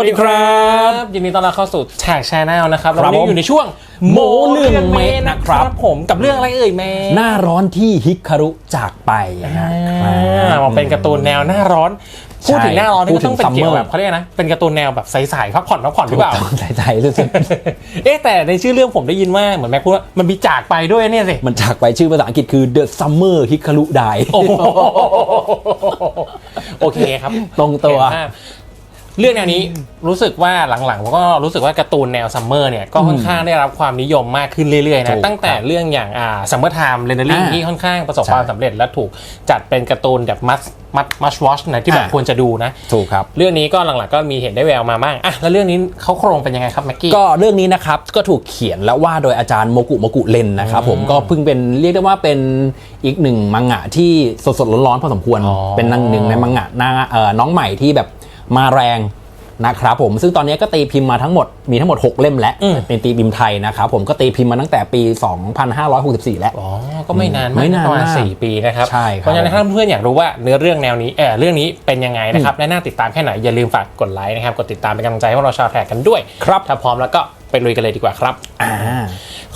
วัสดีครับยินดีต้อนรับเข้าสู่แท็กชแนลนะครับครับเราผมอยู่ในช่วงโมเรื่องเมตรนะครับ ผมกับเรื่องอะไรเอ่ยเมย์หน้าร้อนที่ฮิคารุจากไปนะคอ่ารับมันเป็นการ์ตูนแนวหน้าร้อนพูดถึงหน้าร้อนนี่พูดก็ถึต้องงเป็นเกี่ยว summer แบบเขาเรียกนะเป็นการ์ตูนแนวแบบใสๆพักผ่อนพักผ่อนหรือเปล่าต้องใส่ใจรู้สึกเอ๊ะแต่ในชื่อเรื่องผมได้ยินว่าเหมือนแม็กพูดว่ามันมีจากไปด้วยเนี่ยสิมันจากไปชื่อภาษาอังกฤษคือ The Summer Hikaru Die โอ้โหโอเคครับ ตรงตัว เห็นภาพเรื่องแนวนี้รู้สึกว่าหลังๆผมก็รู้สึกว่าการ์ตูนแนวซัมเมอร์เนี่ยก็ค่อนข้างได้รับความนิยมมากขึ้นเรื่อยๆถูนะกตั้งแต่เรื่องอย่างอ่าซัมเมอร์ไทม์เรนเดอริ่งอ่าที่ค่อนข้างประสบใช่ความสำเร็จและถูกจัดเป็นการ์ตูนแบบมัสมัสมัสวอชนะที่แบบอ่าควรจะดูนะถูกครับเรื่องนี้ก็หลังๆก็มีเห็นได้แววมาบ้างอะแล้วเรื่องนี้เขาโครงเป็นยังไงครับแม็กกี้ก็เรื่องนี้นะครับก็ถูกเขียนและว่าโดยอาจารย์โมกุโมกุเลนนะครับผมก็เพิ่งเป็นเรียกได้ว่าเป็นอีกหนึ่งมังงะที่สดๆร้อนๆพอสมควรอ๋อเป็นนังหนึ่งในมังงะหน้าเอ่อน้องใหม่ที่แบบ มาแรงนะครับผมซึ่งตอนนี้ก็ตีพิมพ์มาทั้งหมดมีทั้งหมด 6 เล่มแล้วอืมเป็นตีพิมพ์ไทยนะครับผมก็ตีพิมพ์มาตั้งแต่ปี 2564 แล้ว อ๋อ ก็ไม่นานไม่มากนานประมาณมากสี่ปีนะครับใช่ครับเพราะฉะนั้นถ้าเพื่อนๆอยากรู้ว่าเนื้อเรื่องแนวนี้เออเรื่องนี้เป็นยังไงนะครับและน่าติดตามแค่ไหน อย่าลืมฝากกดไลค์นะครับกดติดตามเป็นกำลังใจให้พวกเราชาวแท็กกันด้วยครับถ้าพร้อมแล้วก็ไปลุยกันเลยดีกว่าครับอ่า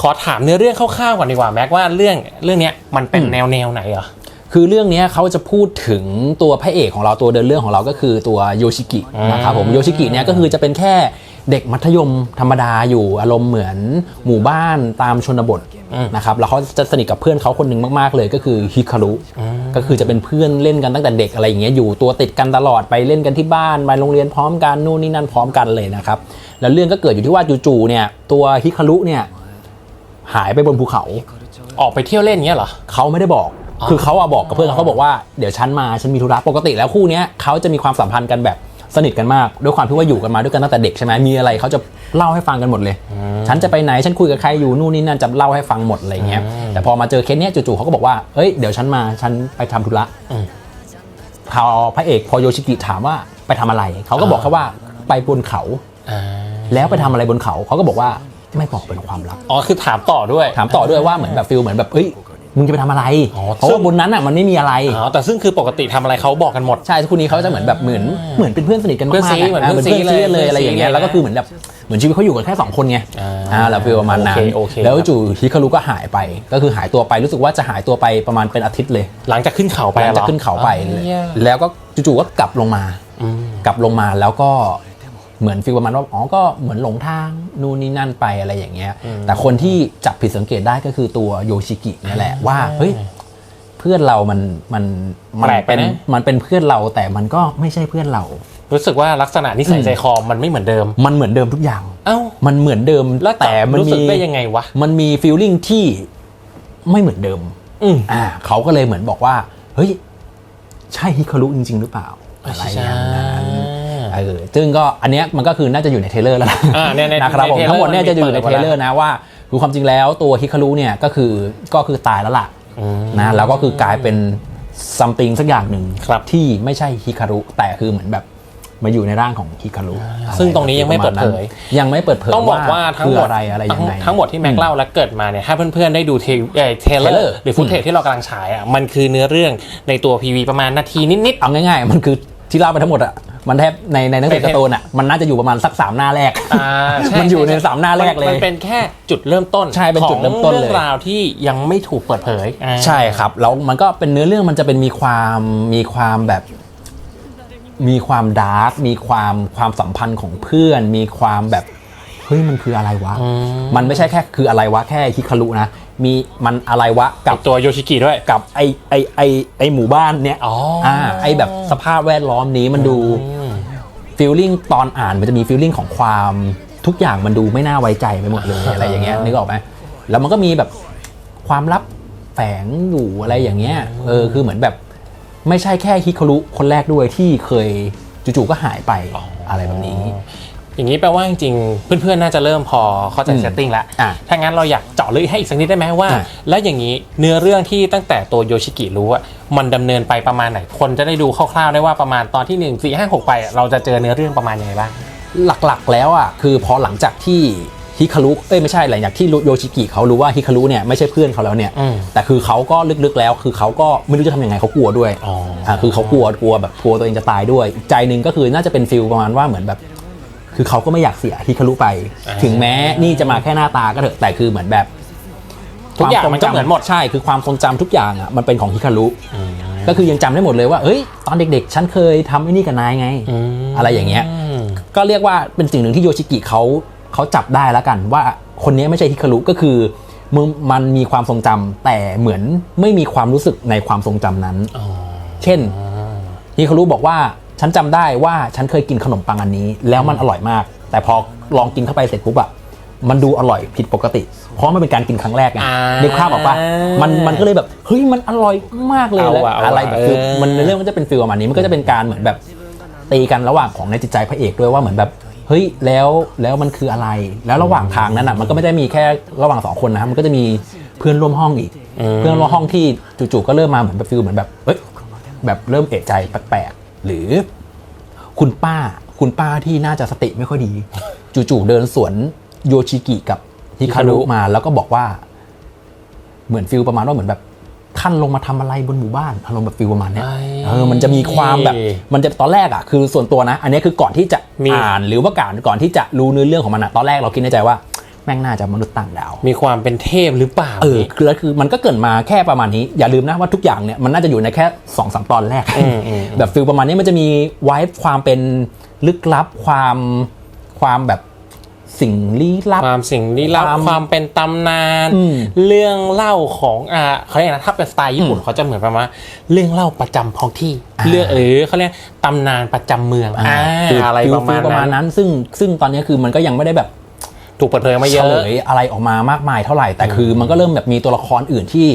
ขอถามเนื้อเรื่องคร่าวๆก่อนดีกว่าแม็กว่าเรื่องเรื่องเนี้ยมันเป็นอืมแนวแนวไหนเหรอ คือเรื่องเนี้ยเขาจะพูดถึงตัวพระเอกของเราตัวเดินเรื่องของเราก็คือตัวโยชิกิอืมนะครับผมโยชิกิเนี่ยก็คือจะเป็นแค่เด็กมัธยมธรรมดาอยู่อารมณ์เหมือนหมู่บ้านตามชนบทนะครับแล้วเขาจะสนิทกับเพื่อนเขาคนหนึ่งมากๆเลยก็คือฮิคารุก็คือจะเป็นเพื่อนเล่นกันตั้งแต่เด็กอะไรอย่างเงี้ยอยู่ตัวติดกันตลอดไปเล่นกันที่บ้านไปโรงเรียนพร้อมกันนู่นนี่นั่นพร้อมกันเลยนะครับแล้วเรื่องก็เกิดอยู่ที่ว่าจู่ๆเนี่ยตัวฮิคารุเนี่ยหายไปบนภูเขา ออกไปเที่ยวเล่นเงี้ยเหรอเขาไม่ได้บอก คือเขาอะบอกกับเพื่อนเขาเขาบอกว่าเดี๋ยวฉันมาฉันมีธุระปกติแล้วคู่เนี้ยเขาจะมีความสัมพันธ์กันแบบสนิทกันมากด้วยความที่ว่าอยู่กันมาด้วยกันตั้งแต่เด็กใช่ไหมมีอะไรเขาจะเล่าให้ฟังกันหมดเลย ฉันจะไปไหนฉันคุยกับใครอยู่นู่นนี่นั่นจะเล่าให้ฟังหมดอะไรเงี้ยแต่พอมาเจอเคสเนี้ยจู่ๆเขาก็บอกว่าเฮ้ยเดี๋ยวฉันมาฉันไปทำธุระอืมพอพระเอกพอโยชิกิถามว่าไปทำอะไรเขาก็บอกแค่ว่าไปบนเขาอ่าแล้วไปทำอะไรบนเขาเขาก็บอกว่าไม่บอกเป็นความลับอ๋อคือถามต่อด้วย ถามต่อด้วยว่าเหมือนแบบฟิลเหมือนแบบเอ้ย มึงจะไปทำอะไรอ๋อเพราะว่าบนนั้นอะมันไม่มีอะไร อ๋อแต่ซึ่งคือปกติทำอะไรเขาบอกกันหมด ใช่คู่นี้เขาจะเหมือนแบบเหมือนเหมือนเป็นเพื่อนสนิทกันเพื่อนมากซีๆะเหมือนอ่าเพื่เหมืออนนเพื่อนซีกันเลยซีเลยอะไรอย่างเงี้ยนะแล้วก็คือเหมือนแบบเหมือนชีวิตเขาอยู่กันแค่สองคนไงอ่าอ่าแล้วฟีลประมาณนั้น โอเคโอเค แล้วจู่ฮิคารุก็หายไป ก็คือหายตัวไปรู้สึกว่าจะหายตัวไปประมาณเป็นอาทิตย์เลยหลังจากขึ้นเขาไปหลังเหรจากอขึ้นเขาไปอ๋อเหี้ยแล้วก็จู่ๆก็กลับลงมาอืมกลับลงมาแล้วก็ เหมือนฟีลประมาณว่าอ๋อก็เหมือนหลงทางนู่นนี่นั่นไปอะไรอย่างเงี้ย แต่คนที่จับผิดสังเกตได้ก็คือตัวโยชิกินี่แหละว่าเฮ้ยเพื่อนเรามันมันมันแปลกไปเป็นนะมันเป็นเพื่อนเราแต่มันก็ไม่ใช่เพื่อนเรา รู้สึกว่าลักษณะนิสัยใจคอมันไม่เหมือนเดิม มันเหมือนเดิมทุกอย่าง เอ้ามันเหมือนเดิมแล้วแต่มันรู้สึมีกได้ยังไงวะมันมีฟีลลิ่งที่ไม่เหมือนเดิมอืมอ่าเขาก็เลยเหมือนบอกว่า เฮ้ย ใช่ฮิคารุจริง ๆ หรือเปล่าอะไรอย่างนั้น เออซึ่งก็อันเนี้ยมันก็คือน่าจะอยู่ในเทรลเลอร์แล้วล่ะอ่าในในนะครับผมในเทรลเลอร์ทั้งหมดเนี่ยจะอยู่ในมันมีเทรลเลอร์นะว่าคือความจริงแล้วตัวฮิคารุเนี่ยก็คือก็คือตายแล้วล่ะอืมนะแล้วก็คือกลายเป็นซัมติงสักอย่างหนึ่งครับ ที่ไม่ใช่ฮิคารุแต่คือเหมือนแบบมาอยู่ในร่างของฮิคารุซึ่งตรงนี้ยังไม่เปิดเผย ยังไม่เปิดเผยต้องบอกว่าทั้งคือหมดอะไรอะไรยังไง ทั้งหมดที่แม็กเล่าและเกิดมาเนี่ยถ้าเพื่อนๆได้ดูเทเอ่อเทเลอ trailer ร์หรือฟุตเทจที่เรากำลังฉายอะมันคือเนื้อเรื่องในตัวพีวีประมาณนาทีนิด เอาง่ายๆ มันคือที่เล่าไปทั้งหมดอะ มันแทบในในหนังสือเป็นการ์ตูนอะมันน่าจะอยู่ประมาณสักสามหน้าแรกๆอ่าใช่มันอยู่ในช่สามหน้าแรกเลยมันเป็นแค่จุดเริ่มต้นใช่เป็นจุดเริ่มต้นเลยของเรื่องราวที่ยังไม่ถูกเปิดเผยอ่าใช่ครับแล้วมันก็เป็นเนื้อเรื่องมันจะเป็นมีความมีความแบบมีความดาร์กมีความความสัมพันธ์ของเพื่อน มีความแบบเฮ้ยมันคืออะไรวะ มันไม่ใช่แค่คืออะไรวะแค่ฮิคารุนะ มีมันอะไรวะกักับบตัวโยชิกิด้วยกับไอไอไอไอหมู่บ้านเนี้ยอ๋ออ่าไอแบบสภาพแวดล้อมนี้มันดูฟีลลิ่งตอนอ่านมันจะมีฟีลลิ่งของความทุกอย่างมันดูไม่น่าไว้ใจไปหมดเลยอะไรอย่างเงี้ยนึกออกไหมแล้วมันก็มีแบบความลับแฝงอยู่อะไรอย่างเงี้ยเออคือเหมือนแบบไม่ใช่แค่ฮิคารุคนแรกด้วยที่เคยจู่ๆก็หายไปอะไรแบบนี้ อย่างนี้แปลว่าจริงๆ เพื่อนๆ น่าจะเริ่มพอเข้าใจอืมเซตติ้งแล้วอะถ้างั้นเราอยากเจาะลึกให้อีกสักนิดได้ไหมว่าอะแล้วอย่างนี้เนื้อเรื่องที่ตั้งแต่ตัวโยชิกิรู้อะมันดำเนินไปประมาณไหน คนจะได้ดูคร่าวๆ ได้ว่าประมาณตอนที่ 1 4 5 6 ไปอะเราจะเจอเนื้อเรื่องประมาณยังไงบ้าง หลักๆ แล้วอะคือพอหลังจากที่ฮิคารุเอ้ยไม่ใช่หลังจากที่โยชิกิเขารู้ว่าฮิคารุเนี่ยไม่ใช่เพื่อนเขาแล้วเนี่ยอืมแต่คือเขาก็ลึกๆแล้ว คือเขาก็ไม่รู้จะทำยังไงเขากลัวด้วยอ๋ออ่คือเขากลัวกลัวแบบกลัวตัวเองจะตายด้วยอีกใจหนึ่งก็คือน่าจะเป็นฟิลประมาณว่าเหมือนแบบ คือเขาก็ไม่อยากเสียฮิคารุไป อ่า ถึงแม้นี่จะมาแค่หน้าตาก็เถอะแต่คือเหมือนแบบทุกอย่างมันก็เหมือนหมด ใช่ คือความทรงจำทุกอย่างอะมันเป็นของฮิคารุ ก็คือยังจำได้หมดเลยว่า เอ้ย ตอนเด็กๆ ฉันเคยทำไอ้นี่กับนายไง อะไรอย่างเงี้ย ม ก็เรียกว่าเป็นสิ่งหนึ่งที่โยชิกิเขาเขาจับได้แล้วกัน ว่าคนนี้ไม่ใช่ฮิคารุก็คือมึงมันมีความทรงจำแต่เหมือนไม่มีความรู้สึกในความทรงจำนั้นอ๋อเช่นฮิคารุบอกว่า ฉันจำได้ว่าฉันเคยกินขนมปังอันนี้ แล้วมันอร่อยมาก แต่พอลองกินเข้าไปเสร็จปุ๊บอะมันดูอร่อยผิดปกติ เพราะมันเป็นการกินครั้งแรกไงอ่านึกภาพออกปะมันมันก็เลยแบบเฮ้ยมันอร่อยมากเลยเอาแล้วว่ะเอาว่ะอะไรแบบคือเออมันในเรื่องมันจะเป็นฟีลประมาณนี้มันก็จะเป็นการเหมือนแบบตีกันระหว่างของในจิตใจพระเอกด้วยว่าเหมือนแบบเฮ้ยแล้วแล้วมันคืออะไร แล้วระหว่างทางนั้นอะมันก็ไม่ได้มีแค่ระหว่างสองคนนะครับมันก็จะมีเพื่อนร่วมห้องอีก เพื่อนร่วมห้องที่จู่ๆก็เริ่มมาเหมือนแบบฟิลเหมือนแบบเฮ้ยแบบเริ่มเอะใจแปลกๆ หรือคุณป้าคุณป้าที่น่าจะสติไม่ค่อยดี จู่ๆเดินสวนโยชิกิกับฮิคารุมาแล้วก็บอกว่า เหมือนฟิลประมาณว่าเหมือนแบบท่านลงมาทำอะไรบนหมู่บ้านอารมณ์แบบฟิลประมาณเนี้ยไอ้เออมันจะมีความแบบ มันจะตอนแรกอะคือส่วนตัวนะ อันนี้คือก่อนที่จะมีอ่านหรือว่าก่อนก่อนที่จะรู้เนื้อเรื่องของมันอะตอนแรกเราคิดในใจว่า แม่งน่าจะมนุษย์ต่างดาว มีความเป็นเทพหรือเปล่าเออคือแล้วคือมันก็เกิดมาแค่ประมาณนี้ อย่าลืมนะว่าทุกอย่างเนี่ยมันน่าจะอยู่ในแค่2อสตอนแรกอืมอืมแบบฟิลประมาณนี้มันจะมีไวฟ์ความเป็นลึกลับความความแบบสิ่งลี้ลับความสิ่งลี้ลับความความเป็นตำนานอืมเรื่องเล่าของอ่าเขาเรียกนะถ้าเป็นสไตล์ญี่ปุ่นเขาจะเหมือนประมาณว่าเรื่องเล่าประจำท้องที่เรื่องหรือเขาเรียกตำนานประจำเมืองอ่าอ่าคืออะไรฟิลประมาณฟิลประมาณนั้นนั้นซึ่งซึ่งตอนนี้คือมันก็ยังไม่ได้แบบ ถูกเปิดเผยมาเยเฉอะ ลยอะไรออกมามากมายเท่าไหร่แต่คือ มันก็เริ่มแบบมีตัวละครอื่นที่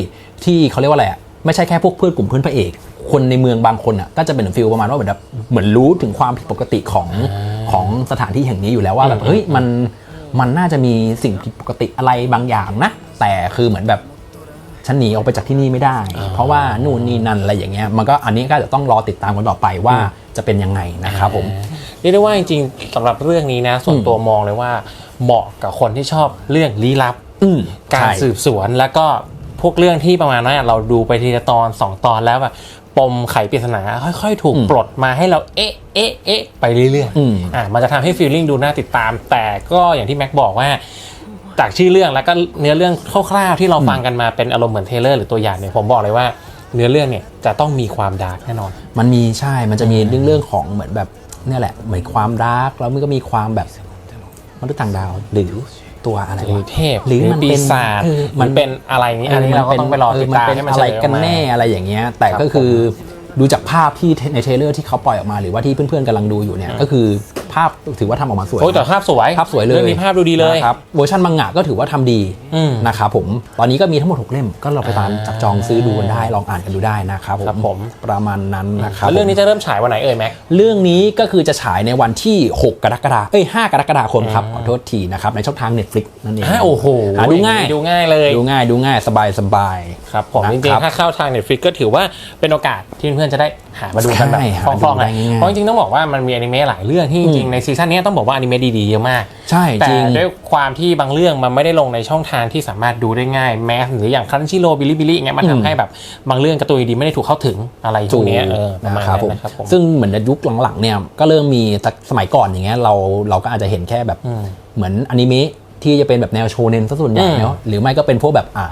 ที่เขาเรียกว่าอะไรอะไม่ใช่แค่พวกเพื่อนกลุ่มเพื่อนพระเอก คนในเมืองบางคนอะก็จะเป็นฟิลประมาณว่าเหมือนแบบเหมือนรู้ถึงความผิดปกติของของสถานที่แห่งนี้อยู่แล้วว่าแบบเฮ้ยมันมันน่าจะมีสิ่งผิดปกติอะไรบางอย่างนะ แต่คือเหมือนแบบ ฉันหนีออกไปจากที่นี่ไม่ได้ เพราะว่านู่นนี่นั่นอะไรอย่างเงี้ยมันก็อันนี้ก็จะต้องรอติดตามกันต่อไปว่าจะเป็นยังไงนะครับผม เรียกได้ว่าจริงๆสำหรับเรื่องนี้นะ ส่วนตัวมองเลยว่า เหมาะกับคนที่ชอบเรื่องลี้ลับอืมการใช่สืบสวนแล้วก็พวกเรื่องที่ประมาณนั้นอะเราดูไปทีละตอนสองตอนแล้วแบบปมไขปริศนาค่อยๆ ถูกอืมปลดมาให้เราเอ๊ะเอ๊ะเอ๊ะไปเรื่อยอืมๆอะมันจะทำให้ฟีลลิ่งดูน่าติดตาม แต่ก็อย่างที่แม็กบอกว่า จากชื่อเรื่องแล้วก็เนื้อเรื่องคร่าวๆที่เราฟังกันมาเป็นอารมณ์เหมือนเทรลเลอร์หรือตัวอย่างเนี่ยผมบอกเลยว่าเนื้อเรื่องเนี่ยจะต้องมีความดาร์กแน่นอน มันมีใช่มันจะมีเรื่องเรื่องของเหมือนแบบเนี่ยแหละเหมือนความดาร์กแล้วมันก็มีความแบบ มนุษย์ต่างดาวหรือตัวอะไรหรือวะเทพหรือมันปีเป็นศาจเออมันเป็นอะไรนี้อันนี้เราก็ต้องไปรอติดตามเออให้มันมันเป็นอะไรเฉลยอกันอกมา แน่อะไรอย่างเงี้ย แต่ครับก็คือ ดูจากภาพที่ในเทรลเลอร์ที่เขาปล่อยออกมาหรือว่าที่เพื่อนๆกำลังดูอยู่เนี่ยก็คือภาพถือว่าทำออกมาสวยโอ้ยแต่นะภาพสวยภาพสวยเลยเรื่องนี้ภาพดูดีเลยนะครับเวอร์ชันมังงะก็ถือว่าทำดีอืม นะครับผมตอนนี้ก็มีทั้งหมด 6 เล่มก็เราไปตามอ่าจับจองซื้อดูกันได้ลองอ่านกันดูได้นะครับครับผม ประมาณนั้นนะครับแล้วเรื่องนี้จะเริ่มฉายวันไหนเอ่ยแม็ก เรื่องนี้ก็คือจะฉายในวันที่ 6 กรกฎาคมเอ้ย5กรกฎาคมครับขอโทษทีนะครับในช่องทาง Netflix นั่นเองฮะโอ้โหหาดูง่ายดูง่ายเลย ดูง่ายดูง่ายสบายสบาย ครับผมนะจคริงรับ ๆ ถ้าเข้าทาง Netflix ก็ถือว่าเป็นโอกาสที่เพื่อนๆจะได้หามาดูกันแบบใช่หาคล่องๆดูได้นะง่ายๆเพราะจริงๆต้องบอกว่ามันมีอนิเมะหลายเรื่องที่จริงๆในซีซั่นนี้ต้องบอกว่าอนิเมะดีๆเยอะมาก ใช่แต่จริงด้วยความที่บางเรื่องมันไม่ได้ลงในช่องทางที่สามารถดูได้ง่ายแมสหรืออย่างคันชิโร่บิลิบิลิอย่างเงี้ยมันอืมทำให้แบบบางเรื่องการ์ตูนดีๆไม่ได้ถูกเข้าถึงอะไรพวกเนี้ยเออประมาณนะครับนั้นผมนะครับผมซึ่งเหมือนในยุคหลังๆเนี่ยก็เริ่มมีแต่สมัยก่อนอย่างเงี้ยเราเราก็อาจจะเห็นแค่แบบอืมเหมือนอนิเมะที่จะเป็นแบบแนวโชเนนซะส่วนใหญ่อืมเนาะหรือไม่ก็เป็นพวกแบบอ่า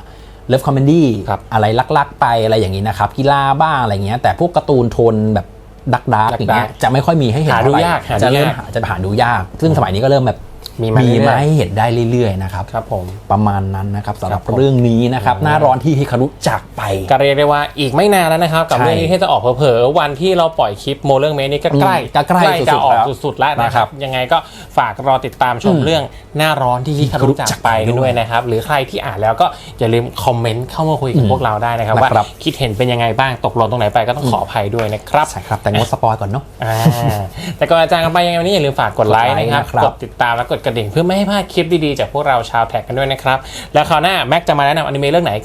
เลิฟคอมเมดี้ครับอะไรลักๆ ไปอะไรอย่างนี้นะครับกีฬาบ้างอะไรเงี้ยแต่พวกการ์ตูนโทนแบบดักดาร์กอย่างเงี้ย dark จะไม่ค่อยมีให้เห็นหาดูเท่ไหร่ยากหาดูจะเริ่มยากหาจะหาดูยาก ซึ่งสมัยนี้ก็เริ่มแบบ มีมามีเรื่อยๆมาให้เห็นได้เรื่อยๆนะครับครับผมประมาณนั้นนะครับสำหรับครับผมเรื่องนี้นะครับหน้าร้อนที่ฮิคารุจากไปก็เรียกได้ว่าอีกไม่นานแล้วนะครับ กับใช่เรื่องนี้ที่จะออกเผลอๆวันที่เราปล่อยคลิปโมเรื่องเมนี่ก็ใกล้อืมก็ใกล้จะออกสุดๆแล้วสุดๆแล้วนะคนะครัรับบยังไงก็ฝากรอติดตามชมอืมเรื่องหน้าร้อนที่ฮิคารุจากไปกันด้วยนะครับ หรือใครที่อ่านแล้วก็อย่าลืมคอมเมนต์เข้ามาคุยกับพวกเราได้นะครับว่านะครับคิดเห็นเป็นยังไงบ้างตกหล่นตรงไหนไปก็ต้องขออภัยด้วยนะครับใช่ครับแต่งดสปอยก่อนเนาะอ่าแต่ก่อนอาจารย์กันไปยังไงวันนี้อย่าลืมฝากกดไลค์กดไลค์นะครับนะครับกดติดตามและกดกระดิ่งเพื่อไม่ให้พลาดคลิปดีๆจากพวกเราชาวแท็กกันด้วยนะครับ แล้วคราวหน้าแม็กจะมาแนะนำอนิเมะเรื่องไหน